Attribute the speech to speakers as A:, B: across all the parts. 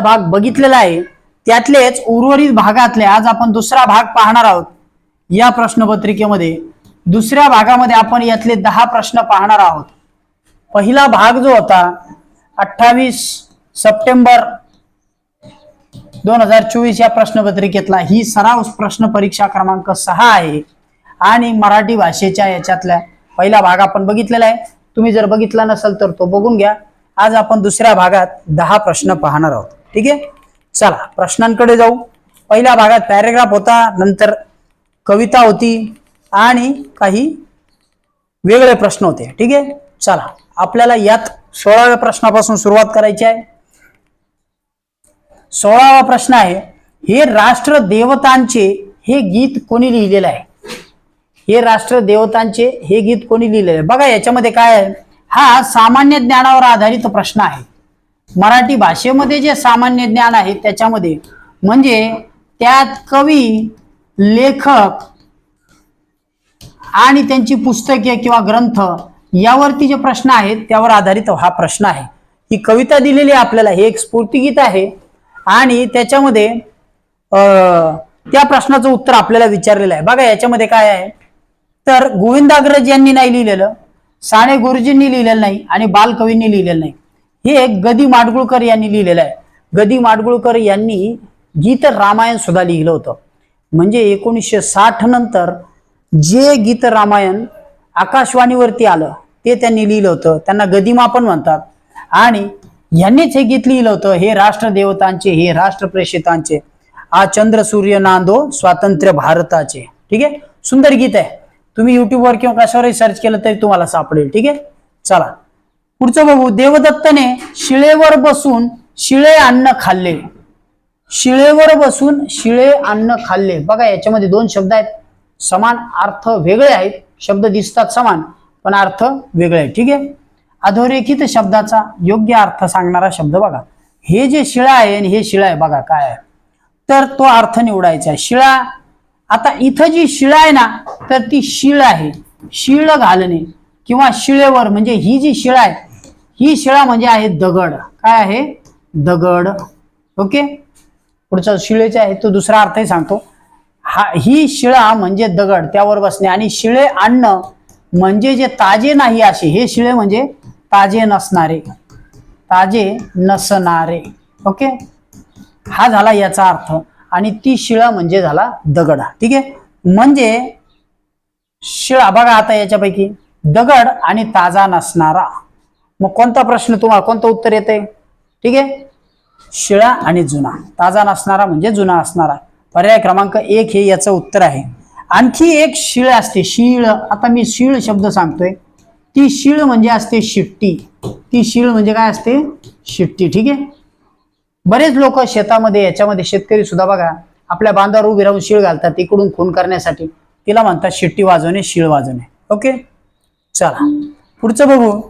A: भाग बघितलेला आहे. त्यातलेच उर्वरित भागातले आज आपण दुसरा भाग पाहणार आहोत या प्रश्नपत्रिकेमध्ये. दुसऱ्या भागामध्ये आपण यातले दहा प्रश्न पाहणार आहोत. पहिला भाग जो होता अठ्ठावीस सप्टेंबर दोन हजार चोवीस या प्रश्नपत्रिकेतला ही सराव प्रश्न परीक्षा क्रमांक सहा आहे. आणि मराठी भाषेच्या याच्यातल्या पहिला भाग आपण बघितलेला आहे. तुम्ही जर बघितला नसेल तर तो बघून घ्या. आज आपण दुसऱ्या भागात दहा प्रश्न पाहणार आहोत. ठीक आहे? चला प्रश्नांकडे जाऊ. पहिल्या भागात पॅरेग्राफ होता नंतर कविता होती आणि काही वेगळे प्रश्न होते. ठीक आहे? चला आपल्याला यात सोळाव्या प्रश्नापासून सुरुवात करायची आहे. सोळावा प्रश्न आहे हे राष्ट्र देवतांचे हे गीत कोणी लिहिलेलं आहे? हे राष्ट्र देवतांचे हे गीत कोणी लिहिलेलं आहे? बघा याच्यामध्ये काय आहे? हा सामान्य ज्ञानावर आधारित प्रश्न आहे. मराठी भाषेमध्ये जे सामान्य ज्ञान आहे त्याच्यामध्ये म्हणजे त्यात कवी लेखक आणि त्यांची पुस्तके किंवा ग्रंथ यावरती जे प्रश्न आहेत त्यावर आधारित हा प्रश्न आहे. ही कविता दिलेली आहे आपल्याला हे एक स्फूर्तिगीत आहे. आणि त्याच्यामध्ये त्या प्रश्नाचं उत्तर आपल्याला विचारलेलं आहे. बघा याच्यामध्ये काय आहे? तर गोविंदाग्रज यांनी नाही लिहिलेलं साने गुरुजींनी लिहिलेलं नाही आणि बालकवींनी लिहिलेलं नाही. हे गदी माडगुळकर यांनी लिहिलेलं आहे. गदी माडगुळकर यांनी गीत रामायण सुद्धा लिहिलं होतं. म्हणजे एकोणीसशे साठ नंतर जे गीत रामायण आकाशवाणीवरती आलं ते त्यांनी लिहिलं होतं. त्यांना गदिमा पण म्हणतात. आणि यांनीच हे गीत लिहिलं होतं. हे राष्ट्रदेवतांचे हे राष्ट्रप्रेषितांचे. आ चंद्र सूर्य नांदो स्वातंत्र्य भारताचे. ठीक आहे? सुंदर गीत आहे. तुम्ही युट्यूबवर किंवा कशावरही सर्च केलं तरी तुम्हाला सापडेल. ठीक आहे? चला. पुढचं बघू. देवदत्तने शिळेवर बसून शिळे अन्न खाल्ले. शिळेवर बसून शिळे अन्न खाल्ले. बघा याच्यामध्ये दोन शब्द आहेत. समान अर्थ वेगळे आहेत. शब्द दिसतात समान पण अर्थ वेगळे आहेत. ठीक आहे? अधोरेखित शब्दाचा योग्य अर्थ सांगणारा शब्द बघा. हे जे शिळा आहे आणि हे शिळा आहे बघा काय आहे. तर तो अर्थ निवडायचा आहे. शिळा आता इथं जी शिळा आहे ना तर ती शिळ आहे. शिळ घालणे किंवा शिळेवर म्हणजे ही जी शिळा आहे ही शिळा म्हणजे आहे दगड. काय आहे? दगड. ओके? पुढचा शिळेचा आहे तो दुसरा अर्थही सांगतो. हा ही शिळा म्हणजे दगड त्यावर बसणे. आणि शिळे आणणं म्हणजे जे ताजे नाही असे हे शिळे म्हणजे ताजे नसणारे. ताजे नसणारे. ओके? हा झाला याचा अर्थ. आणि ती शिळा म्हणजे झाला दगड. ठीक आहे? म्हणजे शिळा बघा आता याच्यापैकी. दगड आणि ताजा नसणारा. मग कोणता प्रश्न तुम्हाला कोणतं उत्तर येते ठीक आहे? शिळा आणि जुना. ताजा नसणारा म्हणजे जुना असणारा. पर्याय क्रमांक एक हे याचं उत्तर आहे. आणखी एक शिळ असते. शिळ. आता मी शिळ शब्द सांगतोय. ती शिळ म्हणजे असते शिट्टी. ती शिळ म्हणजे काय असते? शिट्टी. ठीक आहे? बरेच लोक शेतामध्ये याच्यामध्ये शेतकरी सुद्धा बघा आपल्या बांधावर उभी राहून शिळ घालतात इकडून खून करण्यासाठी. तिला म्हणतात शिट्टी वाजवणे शिळ वाजवणे. ओके? चला. पुढचं बघू.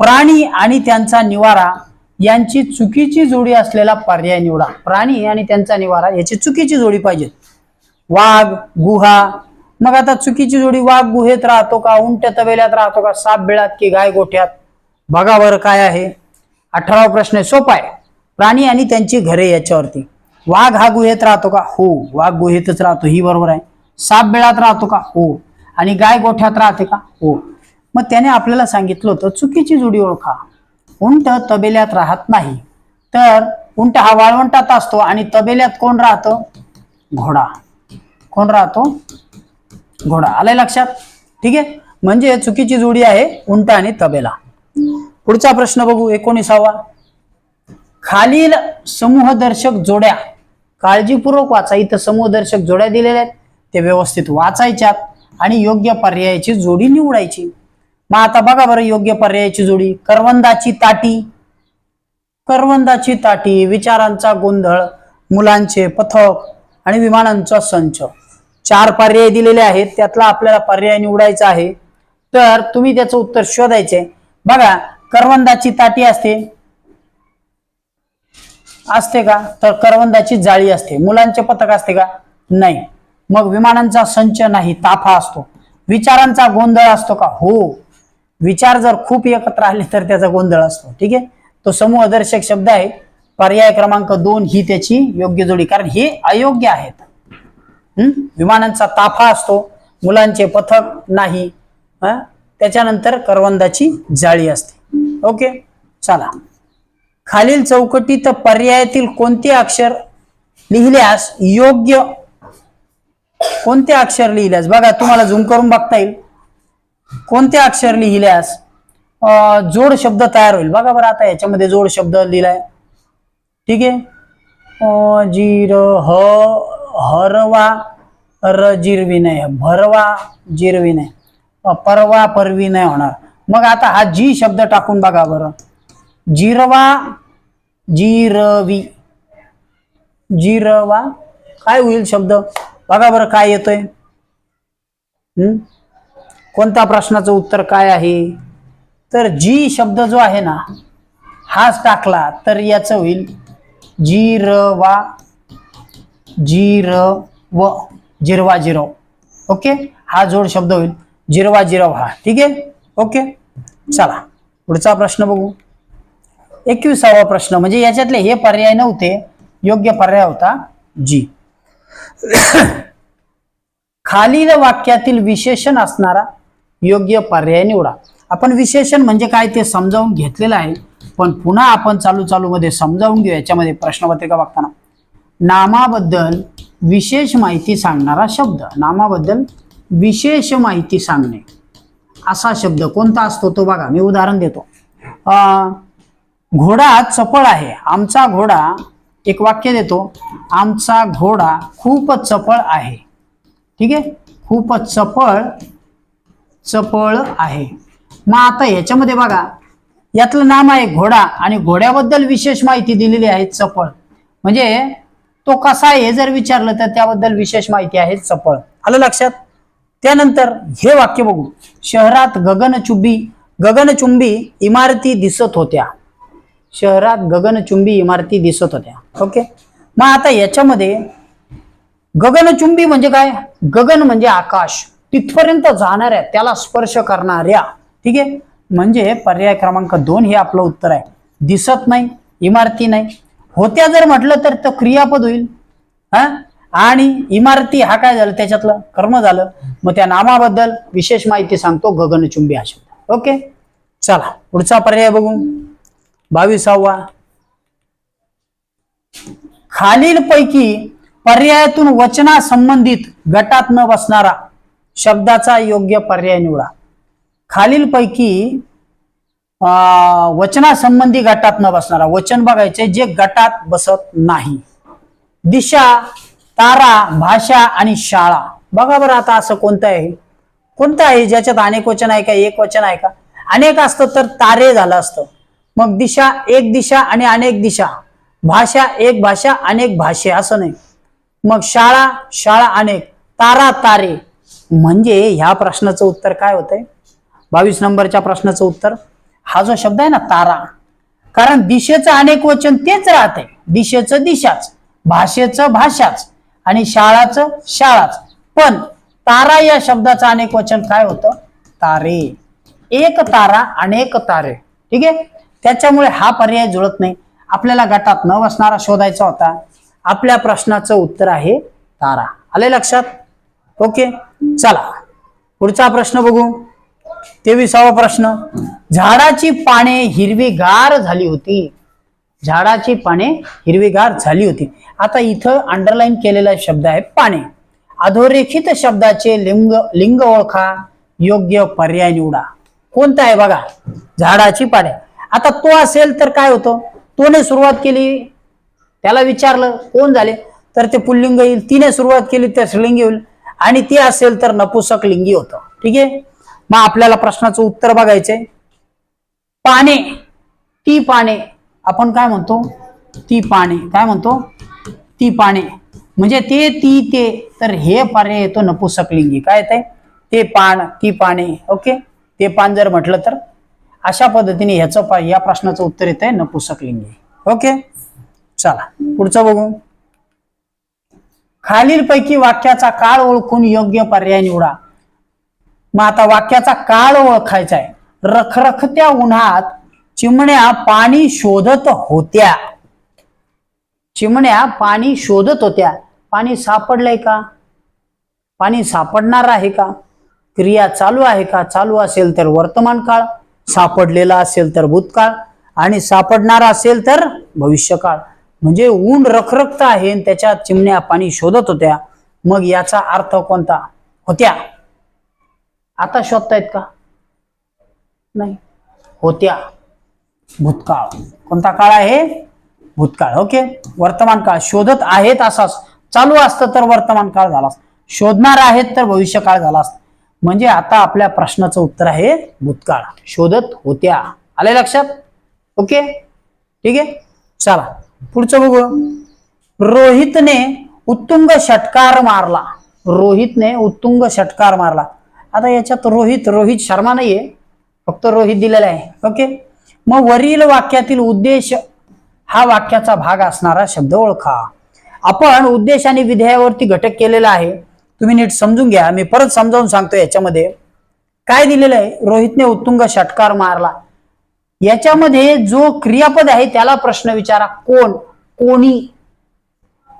A: प्राणी आणि त्यांचा निवारा यांची चुकीची जोडी असलेला पर्याय निवडा. प्राणी आणि त्यांचा निवारा याची चुकीची जोडी पाहिजे. वाघ गुहा मग आता चुकीची जोडी वाघ गुहेत राहतो का उंट तबेल्यात राहतो का साप बिळात की गाय गोठ्यात? बघा बरं काय आहे. अठरावा प्रश्न आहे सोपा आहे. प्राणी आणि त्यांची घरे याच्यावरती. वाघ हा गुहेत राहतो का? हो. वाघ गुहेतच राहतो ही बरोबर आहे. साप बिळात राहतो का? हो. आणि गाय गोठ्यात राहते का? हो. मग त्याने आपल्याला सांगितलं होतं चुकीची जोडी ओळखा. उंट तबेल्यात राहत नाही. तर उंट हा वाळवंटात असतो आणि तबेल्यात कोण राहतं? घोडा. कोण राहतो? घोडा. आलाय लक्षात? ठीक आहे? म्हणजे चुकीची जोडी आहे उंट आणि तबेला. पुढचा प्रश्न बघू एकोणीसावा. खालील समूहदर्शक जोड्या काळजीपूर्वक वाचा. इथं समूहदर्शक जोड्या दिलेल्या आहेत. ते व्यवस्थित वाचायच्यात आणि योग्य पर्यायाची जोडी निवडायची. मग आता बघा बरं योग्य पर्यायाची जोडी. करवंदाची ताटी. करवंदाची ताटी विचारांचा गोंधळ मुलांचे पथक आणि विमानांचा संच. चार पर्याय दिलेले आहेत त्यातला आपल्याला पर्याय निवडायचा आहे. तर तुम्ही त्याचं उत्तर शोधायचे. बघा करवंदाची ताटी असते. असते का? तर करवंदाची जाळी असते. मुलांचे पथक असते का? नाही. मग विमानांचा संच नाही ताफा असतो. विचारांचा गोंधळ असतो का? हो. विचार जर खूप एकत्र आले तर त्याचा गोंधळ असतो ठीक आहे? तो समूहदर्शक शब्द आहे पर्याय क्रमांक दोन ही त्याची योग्य जोडी कारण हे अयोग्य आहेत. विमानांचा ताफा असतो मुलांचे पथक नाही त्याच्यानंतर करवंदाची जाळी असते. ओके? चला. खालील चौकटीत पर्यायातील कोणते अक्षर लिहिल्यास योग्य? कोणते अक्षर लिहिल्यास? बघा तुम्हाला झूम करून बघता येईल. कोणते अक्षर लिहिल्यास अं, जोड शब्द तयार होईल. बघा बरं आता याच्यामध्ये जोड शब्द लिहिलाय. ठीक आहे? अं, जीर ह हरवा र जिरविनय. भरवा जिरविनय. परवा परवी होणार. मग आता हा जी शब्द टाकून बघा बरं. जिरवा जिरवी. जिरवा. काय होईल शब्द? बघा बरं काय येतोय. हम्म कोणत्या प्रश्नाचं उत्तर काय आहे? तर जी शब्द जो आहे ना हाच टाकला तर याचं होईल जिरवा जिरव जिरवा जिरव ओके? हा जोड शब्द होईल जिरवा जिरव हा. ठीक आहे? ओके? चला पुढचा प्रश्न बघू. एकविसावा प्रश्न म्हणजे याच्यातले हे पर्याय नव्हते योग्य पर्याय होता जी. खालील वाक्यातील विशेषण असणारा योग्य पर्याय निवडा. आपण विशेषण म्हणजे काय ते समजावून घेतलेलं आहे. पण पुन्हा आपण चालू चालू मध्ये समजावून घेऊ याच्यामध्ये प्रश्नपत्रिका बघताना. नामाबद्दल विशेष माहिती सांगणारा शब्द. नामाबद्दल विशेष माहिती सांगणे. असा शब्द कोणता असतो तो बघा. मी उदाहरण देतो. अं, घोडा चपळ आहे. आमचा घोडा एक वाक्य देतो. आमचा घोडा खूपच चपळ आहे. ठीक आहे? खूपच चपळ चपळ आहे. मग आता याच्यामध्ये बघा यातलं नाम आहे घोडा आणि घोड्याबद्दल विशेष माहिती दिलेली आहे चपळ म्हणजे तो कसा आहे हे जर विचारलं तर त्याबद्दल विशेष माहिती आहे चपळ आलं लक्षात? त्यानंतर हे वाक्य बघू. शहरात गगनचुंबी गगनचुंबी इमारती दिसत होत्या. शहरात गगनचुंबी इमारती दिसत होत्या. ओके? मग आता याच्यामध्ये गगनचुंबी म्हणजे काय? गगन म्हणजे आकाश. तिथपर्यंत जाणाऱ्या त्याला स्पर्श करणाऱ्या. ठीक आहे? म्हणजे पर्याय क्रमांक दोन हे आपलं उत्तर आहे. दिसत नाही इमारती नाही. होत्या जर म्हटलं तर तो क्रियापद होईल. हा? आणि इमारती हा काय झालं त्याच्यातलं? कर्म झालं. मग त्या नामाबद्दल विशेष माहिती सांगतो गगनचुंबी हा शब्द. ओके? चला पुढचा पर्याय बघू. बावीसावा. खालीलपैकी पर्यायातून वचना संबंधित गटात न बसणारा शब्दाचा योग्य पर्याय निवडा. खालीलपैकी अं, वचनासंबंधी गटात न बसणारा वचन बघायचे जे गटात बसत नाही. दिशा तारा भाषा आणि शाळा. बघा बरं आता असं कोणतं आहे? कोणतं आहे? ज्याच्यात अनेक वचन आहे का? एक वचन आहे का? अनेक असतं तर तारे झालं असतं. मग दिशा एक दिशा आणि अनेक दिशा. भाषा एक भाषा अनेक भाषे. असं नाही. मग शाळा शाळा अनेक. तारा तारे. म्हणजे ह्या प्रश्नाचं उत्तर काय होतंय? बावीस नंबरच्या प्रश्नाचं उत्तर हा जो शब्द आहे ना तारा. कारण दिशेचं अनेक वचन तेच राहते दिशेचं दिशाच भाषेचं भाषाच आणि शाळाचं शाळाच. पण तारा या शब्दाचं अनेक वचन काय होतं? तारे. एक तारा अनेक तारे. ठीक आहे? त्याच्यामुळे हा पर्याय जुळत नाही. आपल्याला गटात न बसणारा शोधायचा होता. आपल्या प्रश्नाचं उत्तर आहे तारा. आले लक्षात? ओके. चला पुढचा प्रश्न बघू. तेविसावा प्रश्न. झाडाची पाने हिरवीगार झाली होती. झाडाची पाने हिरवीगार झाली होती. आता इथं अंडरलाईन केलेला शब्द आहे पाने. अधोरेखित शब्दाचे लिंग लिंग ओळखा योग्य पर्याय निवडा. कोणता आहे बघा? झाडाची पाने. आता तो असेल तर काय होतं? तोने सुरुवात केली. त्याला विचारलं कोण झाले? तर ते पुल्लिंग येईल. तिने सुरुवात केली तर स्त्रीलिंगी येईल. आणि ती असेल तर नपुसक लिंगी होतं. ठीक आहे? मग आपल्याला प्रश्नाचं उत्तर बघायचंय. पाने. ती पाने. आपण काय म्हणतो? ती पाने. काय म्हणतो? ती पाने. म्हणजे ते ती ते. तर हे पाने येतो नपुसक लिंगी. काय येते ते पान ती पाने. ओके? ते पान जर म्हटलं तर अशा पद्धतीने ह्याचं या प्रश्नाचं उत्तर येत आहे नपुसक लिंगी. ओके? चला. पुढचं बघू. खालीलपैकी वाक्याचा काळ ओळखून योग्य पर्याय निवडा. मग आता वाक्याचा काळ ओळखायचा आहे. रखरखत्या उन्हात चिमण्या पाणी शोधत होत्या. चिमण्या पाणी शोधत होत्या. पाणी सापडलंय का? पाणी सापडणार आहे का? क्रिया चालू आहे का? चालू असेल तर वर्तमान काळ सापडलेला असेल तर भूतकाळ आणि सापडणार असेल तर भविष्यकाळ. म्हणजे ऊन रखरखत आहे आणि चिमण्या पाणी शोधत होत्या. मग याचा अर्थ कोणता? होत्या. आता शोधतायत का? नाही. होत्या. भूतकाळ. कोणता काळ आहे? भूतकाळ. ओके. वर्तमान काळ. शोधत आहेत असाच. चालू असतं तर वर्तमान काळ झाला शोधणार आहेत तर भविष्य काळ झाला म्हणजे आता आपल्या प्रश्नाचं उत्तर आहे भूतकाळ. शोधत होत्या. आले लक्षात? ओके. ठीक आहे? चला. पुढचं बघू. रोहितने उत्तुंग षटकार मारला. रोहितने उत्तुंग षटकार मारला. आता याच्यात रोहित रोहित शर्मा नाहीये. फक्त रोहित दिलेला आहे. ओके? मग वरील वाक्यातील उद्देश हा वाक्याचा भाग असणारा शब्द ओळखा. आपण उद्देश आणि विधेयावरती घटक केलेला आहे. तुम्ही नीट समजून घ्या. मी परत समजावून सांगतो याच्यामध्ये. काय दिलेलं आहे? रोहितने उत्तुंग षटकार मारला. याच्यामध्ये जो क्रियापद आहे त्याला प्रश्न विचारा. कोण? कोणी?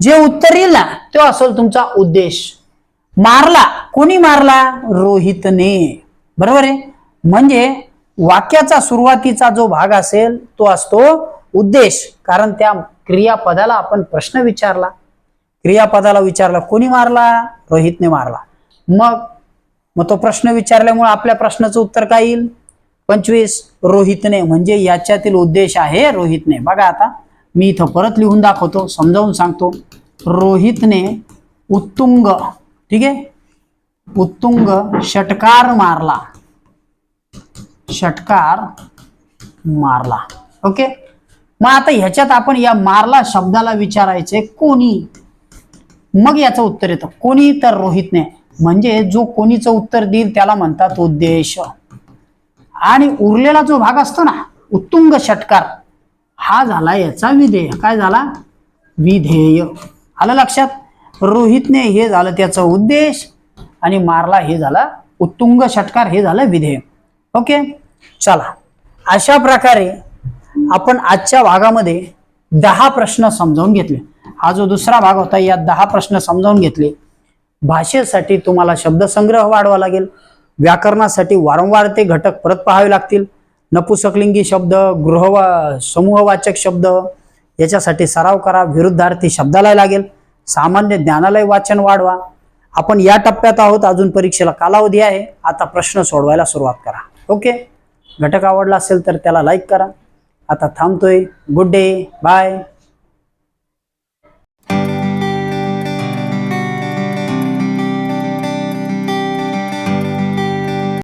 A: जे उत्तर येईल ना तो असेल तुमचा उद्देश. मारला. कोणी मारला? रोहितने. बरोबर आहे? म्हणजे वाक्याचा सुरुवातीचा जो भाग असेल तो असतो उद्देश. कारण त्या क्रियापदाला आपण प्रश्न विचारला. क्रियापदाला विचारला कोणी मारला? रोहितने मारला. मग मग तो प्रश्न विचारल्यामुळे आपल्या प्रश्नाचं उत्तर काय येईल? पंचवीस रोहितने म्हणजे याच्यातील उद्देश आहे रोहितने. बघा आता मी इथं परत लिहून दाखवतो समजावून सांगतो. रोहितने उत्तुंग ठीक आहे? उत्तुंग षटकार मारला. षटकार मारला. ओके? मग आता ह्याच्यात आपण या मारला शब्दाला विचारायचे कोणी? मग याचं उत्तर येतं. कोणी? तर रोहितने. म्हणजे जो कोणीचं उत्तर देईल त्याला म्हणतात उद्देश. आणि उरलेला जो भाग असतो ना उत्तुंग षटकार हा झाला याचा विधेय. काय झाला? विधेय. आलं लक्षात? रोहितने हे झालं त्याचा उद्देश आणि मारला हे झाला उत्तुंग षटकार हे झालं विधेय. ओके? चला. अशा प्रकारे आपण आजच्या भागामध्ये दहा प्रश्न समजावून घेतले. हा जो दुसरा भाग होता यात दहा प्रश्न समजावून घेतले. भाषेसाठी तुम्हाला शब्दसंग्रह वाढवा लागेल. व्याकरणासाठी वारंवार ते घटक परत पाहावे लागतील. नपुसकलिंगी शब्द गृहवा समूहवाचक शब्द याच्यासाठी सराव करा विरुद्धार्थी शब्दाला लागेल. सामान्य ज्ञानालय वाचन वाढवा. आपण या टप्प्यात आहोत अजून परीक्षेला कालावधी आहे. आता प्रश्न सोडवायला सुरुवात करा. ओके? घटक आवडला असेल तर त्याला लाईक करा. आता थांबतोय. Good day bye